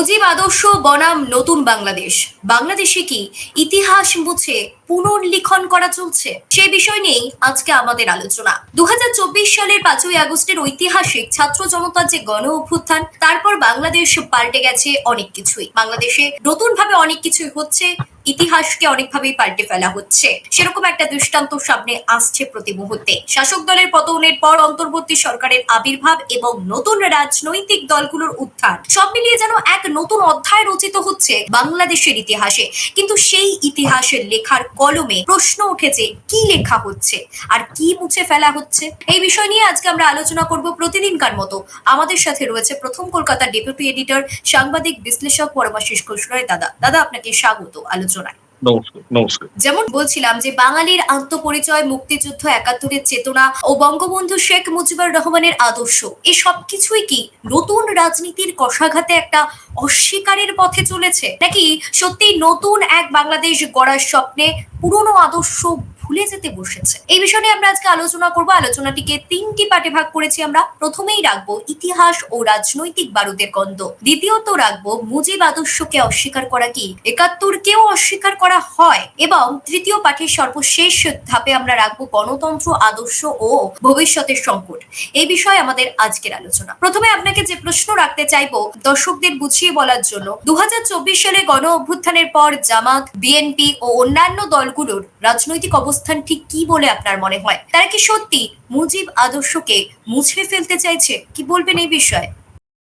মুজিব আদর্শ বনাম নতুন বাংলাদেশ। বাংলাদেশে কি ইতিহাস মুছে পুনর্লিখন করা চলছে? সে বিষয় নিয়েই আজকে আমাদের আলোচনা। দু হাজার চব্বিশ সালের পাঁচই আগস্টের ঐতিহাসিক ছাত্র জনতার যে গণ অভ্যুত্থান, তারপর বাংলাদেশ পাল্টে গেছে অনেক কিছুই। বাংলাদেশে নতুন ভাবে অনেক কিছুই হচ্ছে ইতিহাসকে অনেকভাবেই পাল্টে ফেলা হচ্ছে। সেরকম একটা দৃষ্টান্ত সামনে আসছে প্রতি মুহূর্তে। শাসক দলের পতনের পর অন্তর্বর্তী সরকারের আবির্ভাব এবং নতুন রাজনৈতিক দলগুলোর উত্থান, সব মিলিয়ে যেন এক নতুন অধ্যায় রচিত হচ্ছে বাংলাদেশের ইতিহাসে। কিন্তু সেই ইতিহাসের লেখার কলমে প্রশ্ন উঠেছে, কি লেখা হচ্ছে আর কি মুছে ফেলা হচ্ছে? এই বিষয় নিয়ে আজকে আমরা আলোচনা করব প্রতিদিনকার মতো। আমাদের সাথে রয়েছে প্রথম কলকাতার ডেপুটি এডিটর, সাংবাদিক, বিশ্লেষক পরমাশিস ঘোষ দাদা। দাদা, আপনাকে স্বাগত আলোচনায়। যেমন বলছিলাম যে বাঙালির আত্মপরিচয় মুক্তিযুদ্ধ একাত্তরের চেতনা ও বঙ্গবন্ধু শেখ মুজিবুর রহমানের আদর্শ এই সবকিছুই কি নতুন রাজনীতির কষাঘাতে একটা অস্বীকারের পথে চলেছে? নাকি সত্যি নতুন এক বাংলাদেশ গড়ার স্বপ্নে পুরনো আদর্শ ভুলে যেতে বসেছে। এই বিষয়ে নিয়ে আমরা আজকে আলোচনা করব। আলোচনাটিকে তিনটি পার্টে ভাগ করেছি আমরা। প্রথমেই রাখব ইতিহাস ও রাজনৈতিক বারুদের গন্ধ। দ্বিতীয়ত রাখব মুজিব আদর্শকে অস্বীকার করা কি? একাত্তরকেও অস্বীকার করা হয়। এবং তৃতীয় পাঠের সর্বশেষ ধাপে আমরা রাখব গণতন্ত্র, আদর্শ ও ভবিষ্যতের সংকট। এই বিষয়ে আমাদের আজকের আলোচনা। প্রথমে আপনাকে যে প্রশ্ন রাখতে চাইব, দর্শকদের বুঝিয়ে বলার জন্য দু হাজার চব্বিশ সালে গণ অভ্যুত্থানের পর জামাত, বিএনপি ও অন্যান্য দলগুলোর রাজনৈতিক অবস্থান ঠিক কি বলে আপনার মনে হয়? তারা কি সত্যি মুজিব আদর্শকে মুছে ফেলতে চাইছে? কি বলবেন এই বিষয়ে?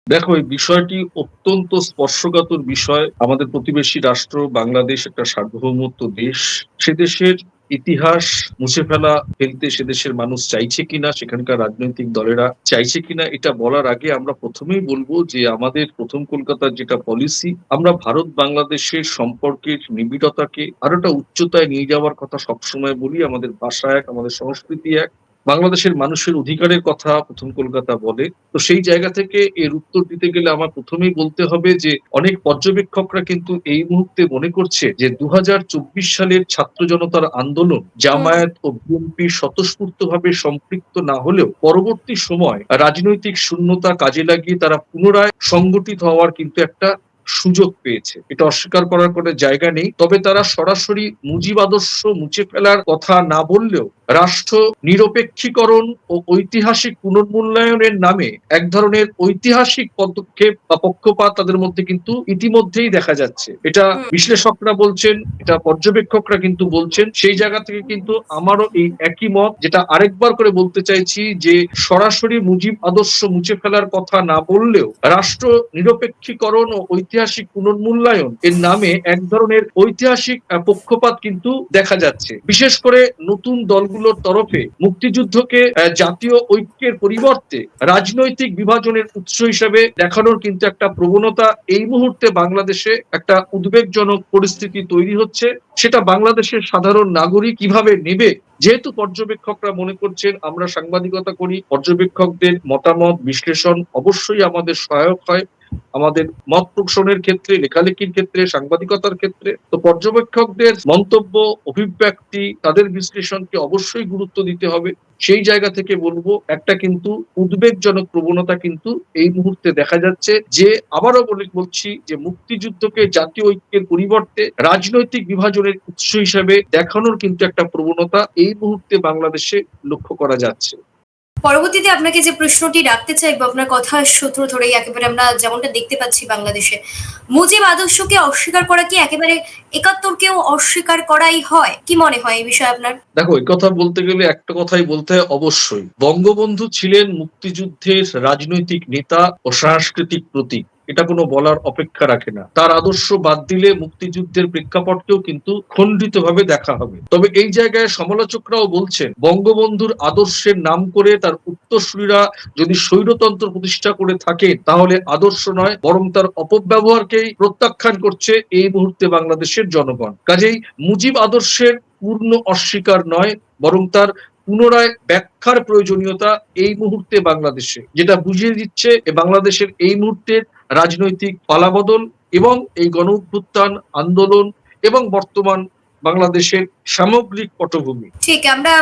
দেখো, এই বিষয়টি অত্যন্ত স্পর্শকাতর বিষয়। আমাদের প্রতিবেশী রাষ্ট্র, বাংলাদেশ, একটা সার্বভৌমত্ব দেশ, সে দেশের ইতিহাস মুছে ফেলা ফেলতে সে দেশের মানুষ চাইছে কিনা, সেখানকার রাজনৈতিক দলেরা চাইছে কিনা, এটা বলার আগে আমরা প্রথমেই বলব যে আমাদের প্রথম কলকাতার যেটা পলিসি আমরা ভারত বাংলাদেশের সম্পর্কের নিবিড়তাকে আরও একটা উচ্চতায় নিয়ে যাওয়ার কথা সবসময় বলি। আমাদের ভাষা এক, আমাদের সংস্কৃতি এক। বাংলাদেশের মানুষের অধিকারের কথা প্রথম কলকাতা বলে। তো সেই জায়গা থেকে এর উত্তর দিতে গেলে আমার প্রথমেই বলতে হবে যে, অনেক পর্যবেক্ষকরা কিন্তু এই মুহূর্তে মনে করছে যে, দুহাজার চব্বিশ সালের ছাত্র জনতার আন্দোলন জামায়াত ও বিএনপি স্বতঃস্ফূর্তভাবে সম্পৃক্ত না হলেও পরবর্তী সময় রাজনৈতিক শূন্যতা কাজে লাগিয়ে তারা পুনরায় সংগঠিত হওয়ার কিন্তু একটা সুযোগ পেয়েছে। এটা অস্বীকার করার কোনো জায়গা নেই। তবে তারা সরাসরি মুজিব আদর্শ মুছে ফেলার কথা না বললেও রাষ্ট্র নিরপেক্ষীকরণ ও ঐতিহাসিক পুনর্মূল্যায়নের নামে এক ধরনের ঐতিহাসিক পদক্ষেপ বা পক্ষপাত তাদের মধ্যে কিন্তু ইতিমধ্যেই দেখা যাচ্ছে। এটা বিশ্লেষকরা বলছেন এটা পর্যবেক্ষকরা কিন্তু বলছেন। সেই জায়গা থেকে কিন্তু আমারও এই একই মত যেটা আরেকবার করে বলতে চাইছি যে সরাসরি মুজিব আদর্শ মুছে ফেলার কথা না বললেও রাষ্ট্র নিরপেক্ষীকরণ ও ঐতিহাসিক পুনর্মূল্যায়ন এর নামে এক ধরনের ঐতিহাসিক পক্ষপাত কিন্তু দেখা যাচ্ছে। বিশেষ করে নতুন দলগুলোর তরফে মুক্তিযুদ্ধকে জাতীয় ঐক্যের পরিবর্তে রাজনৈতিক বিভাজনের উৎস হিসেবে দেখানোর কিন্তু একটা প্রবণতা এই মুহূর্তে বাংলাদেশে একটা উদ্বেগজনক পরিস্থিতি তৈরি হচ্ছে। সেটা বাংলাদেশের সাধারণ নাগরিক কীভাবে নেবে? যেহেতু পর্যবেক্ষকরা মনে করছেন, আমরা সাংবাদিকতা করি, পর্যবেক্ষকদের মতামত, বিশ্লেষণ অবশ্যই আমাদের সহায়ক হয়। আমাদের মত পোষণের ক্ষেত্রে, লেখালেখির ক্ষেত্রে, সাংবাদিকতার ক্ষেত্রে, তো পর্যবেক্ষকদের মন্তব্য, অভিব্যক্তি, তাদের বিশ্লেষণকে অবশ্যই গুরুত্ব দিতে হবে। সেই জায়গা থেকে বলব, একটা কিন্তু উদ্বেগজনক প্রবণতা কিন্তু এই মুহূর্তে দেখা যাচ্ছে যে, আবারও বলে বলছি যে, মুক্তিযুদ্ধকে জাতীয় ঐক্যের পরিবর্তে রাজনৈতিক বিভাজনের উৎস হিসেবে দেখানোর কিন্তু একটা প্রবণতা এই মুহূর্তে বাংলাদেশে লক্ষ্য করা যাচ্ছে। পরবর্তীতে আপনাকে যে প্রশ্নটি রাখতে চাইব আপনার কথা সূত্র ধরেই একেবারে আমরা যেমনটা দেখতে পাচ্ছি বাংলাদেশে, মুজিব আদর্শকে অস্বীকার করা কি একেবারে একাত্তরকেও অস্বীকার করাই হয়? কি মনে হয় এই বিষয়ে আপনার? দেখো, এই কথা বলতে গেলে একটা কথাই বলতে হয় অবশ্যই। বঙ্গবন্ধু ছিলেন মুক্তিযুদ্ধের রাজনৈতিক নেতা ও সাংস্কৃতিক প্রতীক। এটা কোনো বলার অপেক্ষা রাখে না। তার আদর্শ বাদ দিলে মুক্তিযুদ্ধের প্রেক্ষাপটকেও কিন্তু খণ্ডিত ভাবে দেখা হবে। তবে এই জায়গায় সমালোচকরাও বলছেন, বঙ্গবন্ধুর আদর্শের নাম করে তার উত্তরসূরিরা যদি স্বৈরতন্ত্র প্রতিষ্ঠা করে থাকে, তাহলে আদর্শ নয়, বরং তার অপব্যবহারকেই প্রত্যাখ্যান করছে এই মুহূর্তে বাংলাদেশের জনগণ। কাজেই মুজিব আদর্শের পূর্ণ অস্বীকার নয়, বরং তার পুনরায় ব্যাখ্যার প্রয়োজনীয়তা এই মুহূর্তে বাংলাদেশে। যেটা বুঝিয়ে দিচ্ছে বাংলাদেশের এই মুহূর্তের রাজনৈতিক পালাবদল এবং এই গণ আন্দোলন এবং বর্তমান বাংলাদেশের সামগ্রিক পটভূমি। ঠিক, আমরা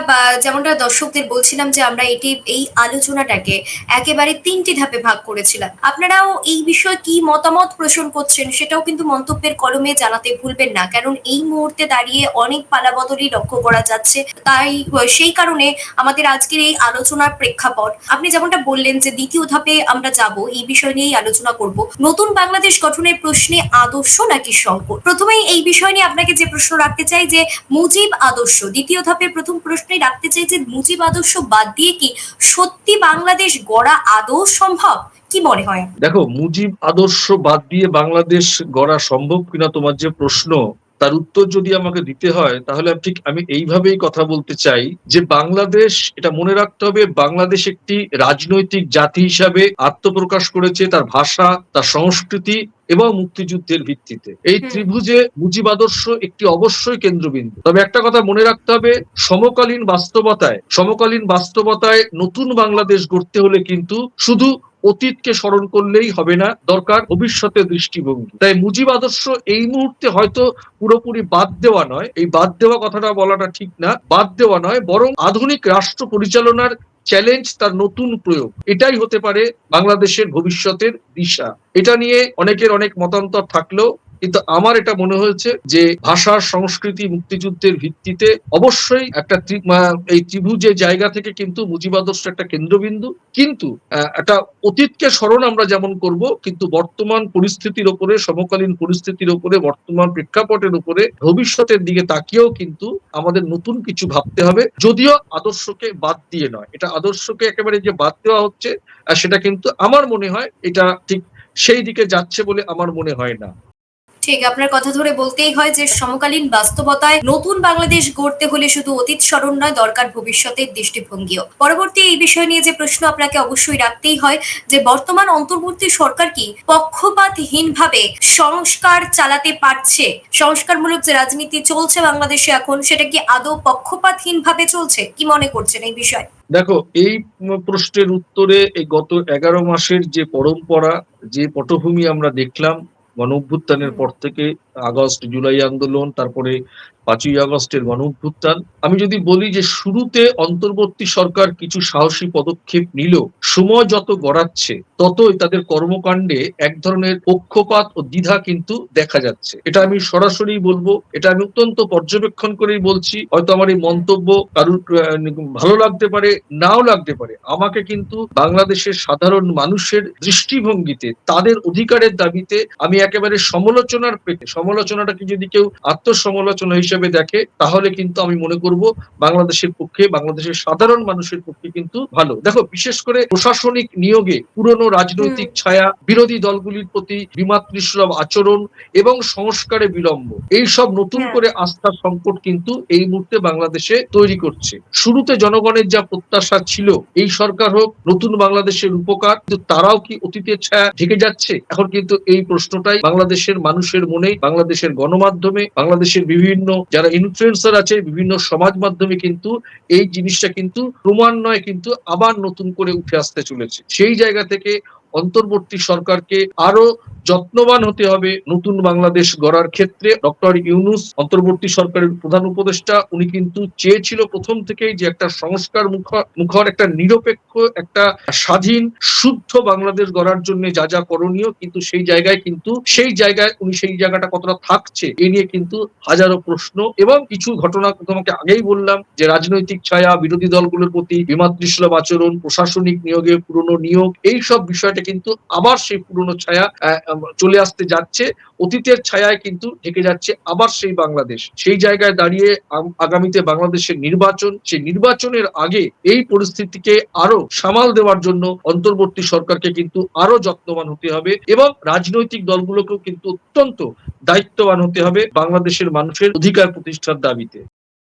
যেমনটা দর্শকদের বলছিলাম যে আমরা এটি, এই আলোচনাটাকে একেবারে তিনটি ধাপে ভাগ করেছিলাম। আপনারাও এই বিষয়ে কি মতামত পোষণ করছেন সেটাও কিন্তু মন্তব্যের কলমে জানাতে ভুলবেন না। কারণ এই মুহূর্তে দাঁড়িয়ে অনেক পালাবদলই লক্ষ্য করা যাচ্ছে। তাই, সেই কারণে আমাদের আজকের এই আলোচনার প্রেক্ষাপট, আপনি যেমনটা বললেন যে দ্বিতীয় ধাপে আমরা যাব, এই বিষয় নিয়েই আলোচনা করব। নতুন বাংলাদেশ গঠনের প্রশ্নে আদর্শ নাকি সংকট? প্রথমেই এই বিষয় নিয়ে আপনাকে যে প্রশ্ন রাখতে চাই যে মুজিব আদর্শ। দ্বিতীয় ধাপের প্রথম প্রশ্নে রাখতে চাই যে মুজিব আদর্শ বাদ দিয়ে কি সত্যি বাংলাদেশ গড়া আদৌ সম্ভব? কি মনে হয়? দেখো, মুজিব আদর্শ বাদ দিয়ে বাংলাদেশ গড়া সম্ভব কিনা তোমার যে প্রশ্ন তার উত্তর যদি আমাকে দিতে হয় তাহলে ঠিক আমি এইভাবেই কথা বলতে চাই যে বাংলাদেশ এটা মনে রাখতে হবে বাংলাদেশ একটি রাজনৈতিক জাতি হিসাবে আত্মপ্রকাশ করেছে তার ভাষা তার সংস্কৃতি এবং মুক্তিযুদ্ধের ভিত্তিতে। এই ত্রিভুজে মুজিব আদর্শ একটি অবশ্যই কেন্দ্রবিন্দু। তবে একটা কথা মনে রাখতে হবে সমকালীন বাস্তবতায় সমকালীন বাস্তবতায় নতুন বাংলাদেশ গড়তে হলে কিন্তু শুধু অতীতকে স্মরণ করলেই হবে না, দরকার ভবিষ্যতে দৃষ্টিভঙ্গি। তাই মুজিব আদর্শ এই মুহূর্তে হয়তো পুরোপুরি বাদ দেওয়া নয়। এই বাদ দেওয়া কথাটা বলাটা ঠিক না, বাদ দেওয়া নয়, বরং আধুনিক রাষ্ট্র পরিচালনার চ্যালেঞ্জ তার নতুন প্রয়োগ। এটাই হতে পারে বাংলাদেশের ভবিষ্যতের দিশা। এটা নিয়ে অনেকের অনেক মতান্তর থাকলেও কিন্তু আমার এটা মনে হয়েছে যে ভাষা সংস্কৃতি মুক্তিযুদ্ধের ভিত্তিতে অবশ্যই একটা এই ত্রিভুজের জায়গা থেকে কিন্তু মুজিবাদর্শ একটা কেন্দ্রবিন্দু। কিন্তু একটা অতীতকে স্মরণ আমরা যেমন করব, কিন্তু বর্তমান পরিস্থিতির উপরে সমকালীন পরিস্থিতির উপরে বর্তমান প্রেক্ষাপটের উপরে ভবিষ্যতের দিকে তাকিয়েও কিন্তু আমাদের নতুন কিছু ভাবতে হবে। যদিও আদর্শকে বাদ দিয়ে নয়, এটা আদর্শকে একেবারে যে বাদ দেওয়া হচ্ছে সেটা কিন্তু আমার মনে হয় এটা ঠিক সেই দিকে যাচ্ছে বলে আমার মনে হয় না। ঠিক, আপনার কথা ধরে বলতেই হয় যে সমকালীন বাস্তবতায় নতুন বাংলাদেশ গড়তে হলে শুধু অতীত স্মরণ নয়, দরকার ভবিষ্যতের দৃষ্টিভঙ্গিও। পরবর্তী এই বিষয় নিয়ে যে প্রশ্ন আপনাকে অবশ্যই রাখতেই হয়, যে বর্তমান অন্তর্বর্তী সরকার কি পক্ষপাতহীন ভাবে সংস্কার চালাতে পারছে? সংস্কারমূলক যে রাজনীতি চলছে বাংলাদেশে এখন, সেটা কি আদৌ পক্ষপাতহীন ভাবে চলছে? কি মনে করছেন এই বিষয়ে? দেখো, এই প্রশ্নের উত্তরে গত এগারো মাসের যে পরম্পরা, যে পটভূমি আমরা দেখলাম গণ অভ্যুত্থানের পর থেকে আগস্ট, জুলাই আন্দোলন, তারপরে পাঁচই আগস্টের গণ অভ্যুত্থান। আমি যদি বলি যে শুরুতে অন্তর্বর্তী সরকার কিছু সাহসী পদক্ষেপ নিল, সময় যত গড়াচ্ছে, ততই তাদের কর্মকাণ্ডে এক ধরনের পক্ষপাত ও দ্বিধা কিন্তু দেখা যাচ্ছে। এটা আমি সরাসরি বলব, এটা আমি অত্যন্ত পর্যবেক্ষণ করেই বলছি। হয়তো আমার এই মন্তব্য কারুর ভালো লাগতে পারে, নাও লাগতে পারে। আমাকে কিন্তু বাংলাদেশের সাধারণ মানুষের দৃষ্টিভঙ্গিতে, তাদের অধিকারের দাবিতে আমি একেবারে সমালোচনার পেটে সমালোচনাটাকে যদি কেউ আত্মসমালোচনা হিসেবে দেখে তাহলে কিন্তু আমি মনে করব বাংলাদেশের পক্ষে বাংলাদেশের সাধারণ মানুষের পক্ষে কিন্তু ভালো। দেখো বিশেষ করে প্রশাসনিক নিয়োগে পুরনো রাজনৈতিক ছায়া বিরোধী দলগুলির প্রতি বিমাতৃসুলভ আচরণ এবং সংস্কারে বিলম্ব এই সব নতুন হ্যাঁ। করে আস্থার সংকট কিন্তু এই মুহূর্তে বাংলাদেশে তৈরি করছে। শুরুতে জনগণের যা প্রত্যাশা ছিল এই সরকার হোক নতুন বাংলাদেশের উপকার কিন্তু তারাও কি অতীতের ছায়া ঢেকে যাচ্ছে? এখন কিন্তু এই প্রশ্নটাই বাংলাদেশের মানুষের মনে বাংলাদেশের গণমাধ্যমে, বাংলাদেশের বিভিন্ন যারা ইনফ্লুয়েন্সার আছে, বিভিন্ন সমাজ মাধ্যমে কিন্তু এই জিনিসটা কিন্তু ক্রমান্বয়ে কিন্তু আবার নতুন করে উঠে আসতে চলেছে। সেই জায়গা থেকে অন্তর্বর্তী সরকারকে আরও যত্নবান হতে হবে নতুন বাংলাদেশ গড়ার ক্ষেত্রে। ডক্টর ইউনুস অন্তর্বর্তী সরকারের প্রধান উপদেষ্টা, উনি কিন্তু চেয়েছিল প্রথম থেকেই যে একটা সংস্কার মুখর, একটা নিরপেক্ষ, একটা স্বাধীন, শুদ্ধ বাংলাদেশ গড়ার জন্য যা যা করণীয়, কিন্তু সেই জায়গায় কিন্তু, সেই জায়গায় উনি সেই জায়গাটা কতটা থাকছে, এ নিয়ে কিন্তু হাজারো প্রশ্ন এবং কিছু ঘটনা তোমাকে আগেই বললাম যে রাজনৈতিক ছায়া, বিরোধী দলগুলোর প্রতি বিমাতৃসুলভ আচরণ, প্রশাসনিক নিয়োগে পুরনো নিয়োগ এই সব বিষয়টা কিন্তু আবার সেই পুরনো ছায়া চলে আসতে যাচ্ছে। অতীতের ছায়ায় কিন্তু ঢেকে যাচ্ছে আবার সেই বাংলাদেশ। সেই জায়গায় দাঁড়িয়ে আগামীতে বাংলাদেশের নির্বাচন, সেই নির্বাচনের আগে এই পরিস্থিতিকে আরও সামাল দেওয়ার জন্য অন্তর্বর্তী সরকারকে কিন্তু আরও যত্নবান হতে হবে এবং রাজনৈতিক দলগুলোকেও কিন্তু অত্যন্ত দায়িত্ববান হতে হবে বাংলাদেশের মানুষের অধিকার প্রতিষ্ঠার দাবিতে।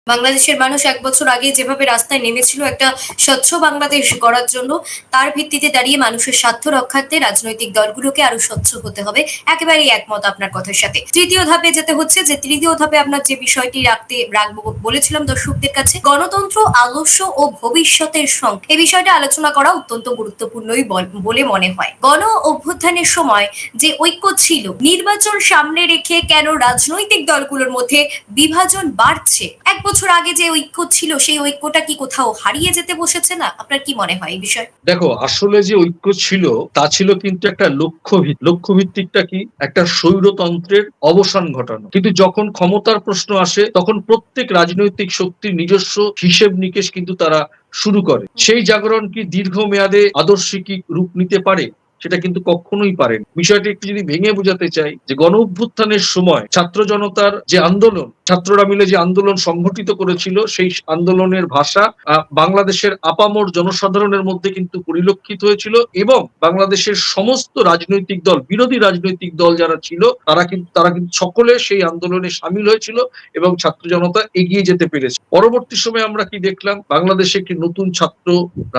বাংলাদেশের মানুষ এক বছর আগে যেভাবে রাস্তায় নেমেছিল একটা স্বচ্ছ বাংলাদেশ গড়ার জন্য, তার ভিত্তিতে দাঁড়িয়ে মানুষের স্বার্থ রক্ষার্থে রাজনৈতিক দলগুলোকে আরও স্বচ্ছ হতে হবে। একেবারেই একমত আপনার কথার সাথে। তৃতীয় ধাপে যেতে হচ্ছে যে, তৃতীয় ধাপে আপনার যে বিষয়টি রাখতে, রাখব বলেছিলাম দর্শকদের কাছে, গণতন্ত্র, আদর্শ ও ভবিষ্যতের সঙ্গে। এই বিষয়টা আলোচনা করা অত্যন্ত গুরুত্বপূর্ণই বল- বলে মনে হয়। গণ অভ্যুত্থানের সময় যে ঐক্য ছিল, নির্বাচন সামনে রেখে কেন রাজনৈতিক দলগুলোর মধ্যে বিভাজন বাড়ছে? এক বছর আগে যে ঐক্য ছিল সেই ঐক্যটা কি কোথাও হারিয়ে যেতে বসেছে না? আপনার কি মনে হয় এই বিষয়ে? দেখো আসলে যে ঐক্য ছিল তা ছিল কিন্তু একটা লক্ষ্য লক্ষ্য ভিত্তিকটা কি? একটা স্বৈরতন্ত্রের অবসান ঘটানো। কিন্তু যখন ক্ষমতার প্রশ্ন আসে তখন প্রত্যেক রাজনৈতিক শক্তির নিজস্ব হিসেব নিকেশ কিন্তু তারা শুরু করে। সেই জাগরণ কি দীর্ঘমেয়াদে আদর্শিক রূপ নিতে পারে? সেটা কিন্তু কখনোই পারেন। বিষয়টি একটু যদি ভেঙে বোঝাতে চাই যে গণ অভ্যুত্থানের সময় ছাত্র জনতার যে আন্দোলন ছাত্ররা মিলে যে আন্দোলন সংগঠিত করেছিল, সেই আন্দোলনের ভাষা বাংলাদেশের আপামর জনসাধারণের মধ্যে কিন্তু পরিলক্ষিত হয়েছিল এবং বাংলাদেশের সমস্ত রাজনৈতিক দল, বিরোধী রাজনৈতিক দল যারা ছিল, তারা কিন্তু তারা কিন্তু সকলে সেই আন্দোলনে সামিল হয়েছিল এবং ছাত্র জনতা এগিয়ে যেতে পেরেছে। পরবর্তী সময়ে আমরা কি দেখলাম? বাংলাদেশে একটি নতুন ছাত্র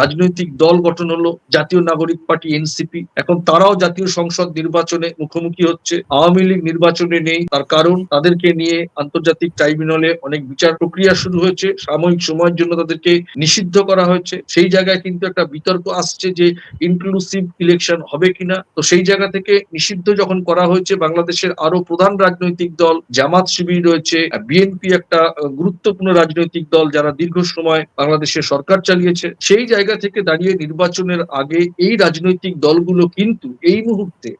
রাজনৈতিক দল গঠন হলো জাতীয় নাগরিক পার্টি, এনসিপি। এখন তারাও জাতীয় সংসদ নির্বাচনে মুখোমুখি হচ্ছে। আওয়ামী লীগ নির্বাচনে নেই, তার কারণ তাদেরকে নিয়ে আন্তর্জাতিক ট্রাইব্যুনালে অনেক বিচার প্রক্রিয়া শুরু হয়েছে। সাময়িক সময়ের জন্য তাদেরকে নিষিদ্ধ করা হয়েছে। সেই জায়গায় কিন্তু একটা বিতর্ক আসছে যে ইনক্লুসিভ ইলেকশন হবে কিনা। তো সেই জায়গা থেকে নিষিদ্ধ যখন করা হয়েছে, বাংলাদেশের আরও প্রধান রাজনৈতিক দল জামাত শিবির রয়েছে বিএনপি একটা গুরুত্বপূর্ণ রাজনৈতিক দল যারা দীর্ঘ সময় বাংলাদেশের সরকার চালিয়েছে। সেই জায়গা থেকে দাঁড়িয়ে নির্বাচনের আগে এই রাজনৈতিক দলগুলো কিন্তু এই মুহূর্তে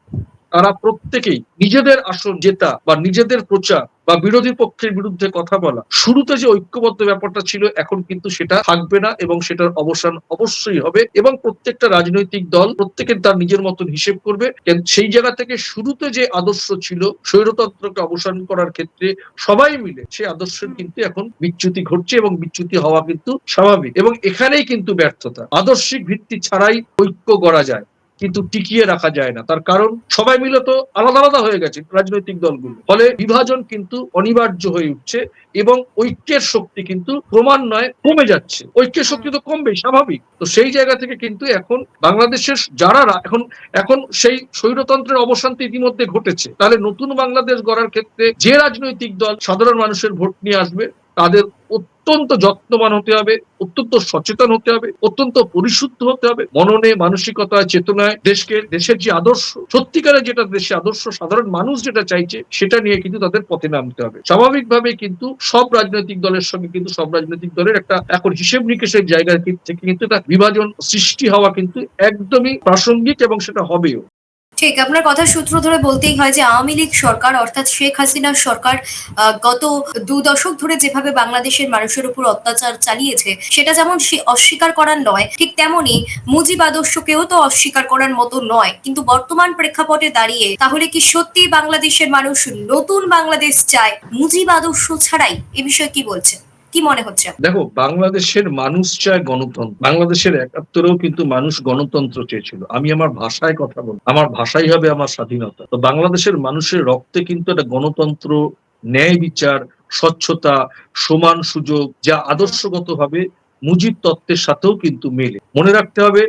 তারা প্রত্যেকেই নিজেদের আসন জেতা বা নিজেদের প্রচার বা বিরোধী পক্ষের বিরুদ্ধে কথা বলা। শুরুতে যে ঐক্যবদ্ধ ব্যাপারটা ছিল এখন কিন্তু সেটা থাকবে না এবং সেটার অবসান অবশ্যই হবে এবং প্রত্যেকটা রাজনৈতিক দল প্রত্যেকের তার নিজের মতন হিসেব করবে। সেই জায়গা থেকে শুরুতে যে আদর্শ ছিল স্বৈরতন্ত্রকে অবসান করার ক্ষেত্রে সবাই মিলে সেই আদর্শের কিন্তু এখন বিচ্যুতি ঘটছে এবং বিচ্যুতি হওয়া কিন্তু স্বাভাবিক এবং এখানেই কিন্তু ব্যর্থতা। আদর্শিক ভিত্তি ছাড়াই ঐক্য গড়া যায়। কিন্তু টিকিয়ে রাখা যায় না। তার কারণ সবাই মিলে তো আলাদা আলাদা হয়ে গেছে রাজনৈতিক দলগুলো। ফলে বিভাজন কিন্তু অনিবার্য হয়ে উঠছে এবং ঐক্যের শক্তি কিন্তু ক্রমান্বয়ে কমে যাচ্ছে। ঐক্যের শক্তি তো কমবে স্বাভাবিক। তো সেই জায়গা থেকে কিন্তু এখন বাংলাদেশের যারা এখন এখন সেই স্বৈরতন্ত্রের অবসান ইতিমধ্যে ঘটেছে। তাহলে নতুন বাংলাদেশ গড়ার ক্ষেত্রে যে রাজনৈতিক দল সাধারণ মানুষের ভোট নিয়ে আসবে তাদের অত্যন্ত যত্নবান হতে হবে, অত্যন্ত সচেতন হতে হবে, অত্যন্ত পরিশুদ্ধ হতে হবে। মননে, মানসিকতায়, চেতনায় দেশকে, দেশের যে আদর্শ, সত্যিকারের যেটা দেশে আদর্শ, সাধারণ মানুষ যেটা চাইছে, সেটা নিয়ে কিন্তু তাদের পথে নামতে হবে। স্বাভাবিকভাবে কিন্তু সব রাজনৈতিক দলের সঙ্গে কিন্তু সব রাজনৈতিক দলের একটা এখন হিসেব নিকেশের জায়গা থেকে কিন্তু একটা বিভাজন সৃষ্টি হওয়া কিন্তু একদমই প্রাসঙ্গিক এবং সেটা হবেও। ঠিক, আপনার কথার সূত্র ধরে বলতেই হয় যে আওয়ামী লীগ সরকার অর্থাৎ শেখ হাসিনার সরকার গত দু দশক ধরে যেভাবে বাংলাদেশের মানুষের উপর অত্যাচার চালিয়েছে, সেটা যেমন অস্বীকার করার নয়, ঠিক তেমনি মুজিব আদর্শকেও তো অস্বীকার করার মতো নয়। কিন্তু বর্তমান প্রেক্ষাপটে দাঁড়িয়ে তাহলে কি সত্যি বাংলাদেশের মানুষ নতুন বাংলাদেশ চায় মুজিব আদর্শ ছাড়াই? এ বিষয়ে কি বলছেন? কি মনে হচ্ছে? দেখো, বাংলাদেশের মানুষ চায় গণতন্ত্র। বাংলাদেশের একাত্তরেও কিন্তু মানুষ গণতন্ত্র চেয়েছিল। আমি আমার ভাষায় কথা বলি আমার ভাষাই হবে আমার স্বাধীনতা। তো বাংলাদেশের মানুষের রক্তে কিন্তু একটা গণতন্ত্র, ন্যায় বিচার, স্বচ্ছতা, সমান সুযোগ, যা আদর্শগতভাবে মুজিব তত্ত্বের সাথেও কিন্তু মেলে। মনে রাখতে হবে,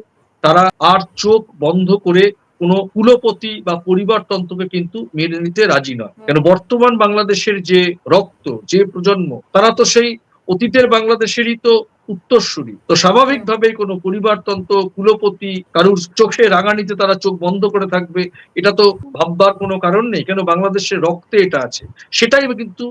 তারা আর চোখ বন্ধ করে কোনো কুলপতি বা পরিবারতন্ত্রকে কিন্তু মেনে নিতে রাজি নয়। কেন? বর্তমান বাংলাদেশের যে রক্ত, যে প্রজন্ম, তারা তো সেই অতীতের বাংলাদেশেরই তো উত্তরসূরি। তো স্বাভাবিকভাবেই কোনো পরিবারতন্ত্র, কুলপতি, কারুর চোখে রাঙানিতে তারা চোখ বন্ধ করে থাকবে, এটা তো ভাববার কোনো কারণ নেই, কেন বাংলাদেশের রক্তে এটা আছে। সেটাই কিন্তু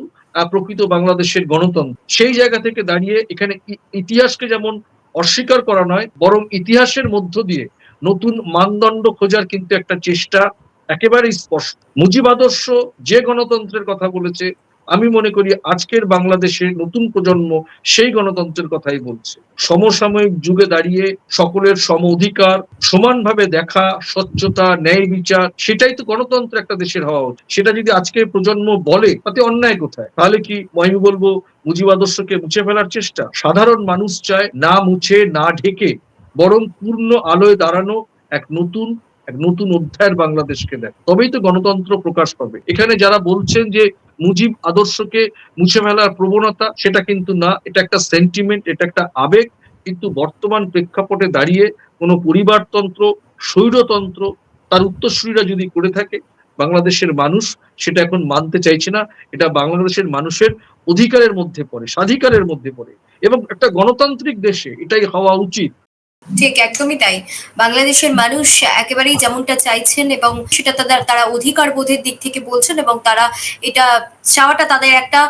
প্রকৃত বাংলাদেশের গণতন্ত্র। সেই জায়গা থেকে দাঁড়িয়ে এখানে ইতিহাসকে যেমন অস্বীকার করা নয়, বরং ইতিহাসের মধ্য দিয়ে নতুন মানদণ্ড খোঁজার কিন্তু একটা চেষ্টা একেবারেই স্পষ্ট। মুজিব আদর্শ যে গণতন্ত্রের কথা বলেছে আমি মনে করি আজকের বাংলাদেশে নতুন প্রজন্ম সেই গণতন্ত্রের কথাই বলছে। সমসাময়িক যুগে দাঁড়িয়ে সকলের সম অধিকার, সমানভাবে দেখা, স্বচ্ছতা, ন্যায় বিচার, সেটাই তো গণতন্ত্র একটা দেশের হওয়া উচিত। সেটা যদি আজকের প্রজন্ম বলে, তাতে অন্যায় কোথায়? তাহলে কি আমি বলব মুজিব আদর্শকে মুছে ফেলার চেষ্টা? সাধারণ মানুষ চায় না মুছে, না ঢেকে, বরং পূর্ণ আলোয় দাঁড়ানো এক নতুন এক নতুন অধ্যায়ের বাংলাদেশকে দেয় তবেই তো গণতন্ত্র প্রকাশ পাবে। এখানে যারা বলছেন যে মুজিব আদর্শকে মুছে ফেলার প্রবণতা, সেটা কিন্তু না। এটা একটা সেন্টিমেন্ট এটা একটা আবেগ। কিন্তু বর্তমান প্রেক্ষাপটে দাঁড়িয়ে কোনো পরিবারতন্ত্র, স্বৈরতন্ত্র, তার উত্তরসূরিরা যদি করে থাকে, বাংলাদেশের মানুষ সেটা এখন মানতে চাইছে না। এটা বাংলাদেশের মানুষের অধিকারের মধ্যে পড়ে, স্বাধিকারের মধ্যে পড়ে। এবং একটা গণতান্ত্রিক দেশে এটাই হওয়া উচিত। ঠিক একদমই তাই। বাংলাদেশের মানুষ একেবারেই যেমনটা চাইছেন এবং সেটা তাদের তারা অধিকার বোধের দিক থেকে বলছেন এবং তারা এটা চাওয়াটা তাদের একটা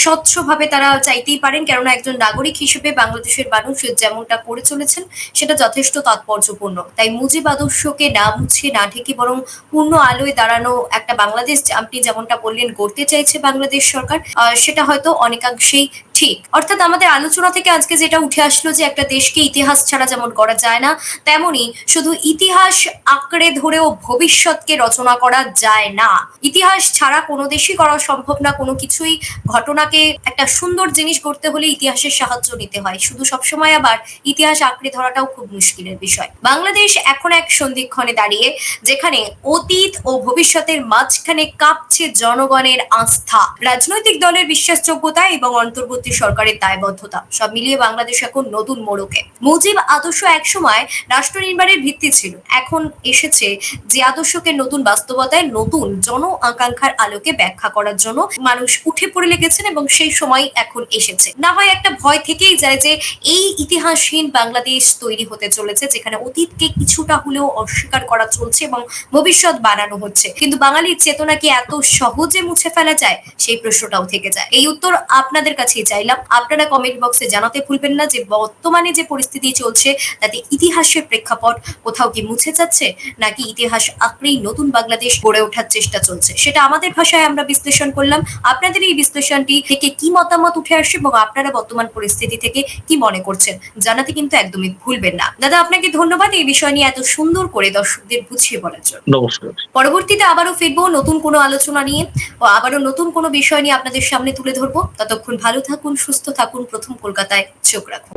স্বচ্ছভাবে তারা চাইতেই পারেন। কেননা একজন নাগরিক হিসেবে বাংলাদেশের মানুষ যেমনটা করে চলেছেন, সেটা যথেষ্ট তাৎপর্যপূর্ণ। তাই মুজিব আদর্শকে না মুছে, না ঢেকে বরং পূর্ণ আলোয় দাঁড়ানো একটা বাংলাদেশ, আপনি যেমনটা বললেন, গড়তে চাইছে বাংলাদেশ সরকার সেটা হয়তো অনেকাংশেই ঠিক। অর্থাৎ আমাদের আলোচনা থেকে আজকে যেটা উঠে আসলো যে একটা দেশকে ইতিহাস ছাড়া যেমন করা যায় না, তেমনি শুধু ইতিহাস আঁকড়ে ধরেও ভবিষ্যৎকে রচনা করা যায় না। ইতিহাস ছাড়া কোনো দেশই করা সম্ভব না, কোনো কিছুই ঘটনাকে একটা সুন্দর জিনিস করতে হলে ইতিহাসের সাহায্য নিতে হয়। শুধু সবসময় আবার ইতিহাস আঁকড়ে ধরাটাও খুব মুশকিলের বিষয়। বাংলাদেশ এখন এক সন্ধিক্ষণে দাঁড়িয়ে, যেখানে অতীত ও ভবিষ্যতের মাঝখানে কাঁপছে জনগণের আস্থা। রাজনৈতিক দলের বিশ্বাসযোগ্যতা এবং অন্তর্বর্তী সরকারের দায়বদ্ধতা, সব মিলিয়ে বাংলাদেশ এখন নতুন মোড়কে। মুজিব আদর্শ একসময় রাষ্ট্র নির্মাণের ভিত্তি ছিল। এখন এসেছে যে আদর্শকে নতুন বাস্তবতায় নতুন জন আকাঙ্ক্ষার আলোকে ব্যাখ্যা করার জন্য মানুষ উঠে পড়ে লেগেছেন এবং সেই সময় এখন এসেছে। না হয় একটা ভয় থেকেই যায় যে এই ইতিহাসহীন বাংলাদেশ তৈরি হতে চলেছে, যেখানে অতীতকে কিছুটা হলেও অস্বীকার করা চলছে এবং ভবিষ্যৎ বানানো হচ্ছে। কিন্তু বাঙালির চেতনা কি এত সহজে মুছে ফেলা যায়? সেই প্রশ্নটাও থেকে যায়। এই উত্তর আপনাদের কাছেই চাইলাম। আপনারা কমেন্ট বক্সে জানাতে ভুলবেন না যে বর্তমানে যে পরিস্থিতি চলছে, তাতে ইতিহাসের প্রেক্ষাপট কোথাও কি মুছে যাচ্ছে, নাকি ইতিহাস আঁকড়েই নতুন বাংলাদেশ গড়ে ওঠার চেষ্টা চলছে? সেটা আমাদের ভাষায় আমরা বিশ্লেষণ করলাম। আপনাদের এই বিশ্লেষণটি থেকে কি মতামত উঠে আসছে এবং আপনারা বর্তমান পরিস্থিতি থেকে কি মনে করছেন জানাতে কিন্তু একদমই ভুলবেন না। দাদা আপনাকে ধন্যবাদ এই বিষয় নিয়ে এত সুন্দর করে দর্শকদের বুঝিয়ে বলার জন্য। নমস্কার। পরবর্তীতে আবারও ফিরবো নতুন কোনো আলোচনা নিয়ে। ও আবারও নতুন কোনো বিষয় নিয়ে আপনাদের সামনে তুলে ধরবো। ততক্ষণ ভালো থাকুন সুস্থ থাকুন। প্রথম কলকাতায় চোখ রাখুন।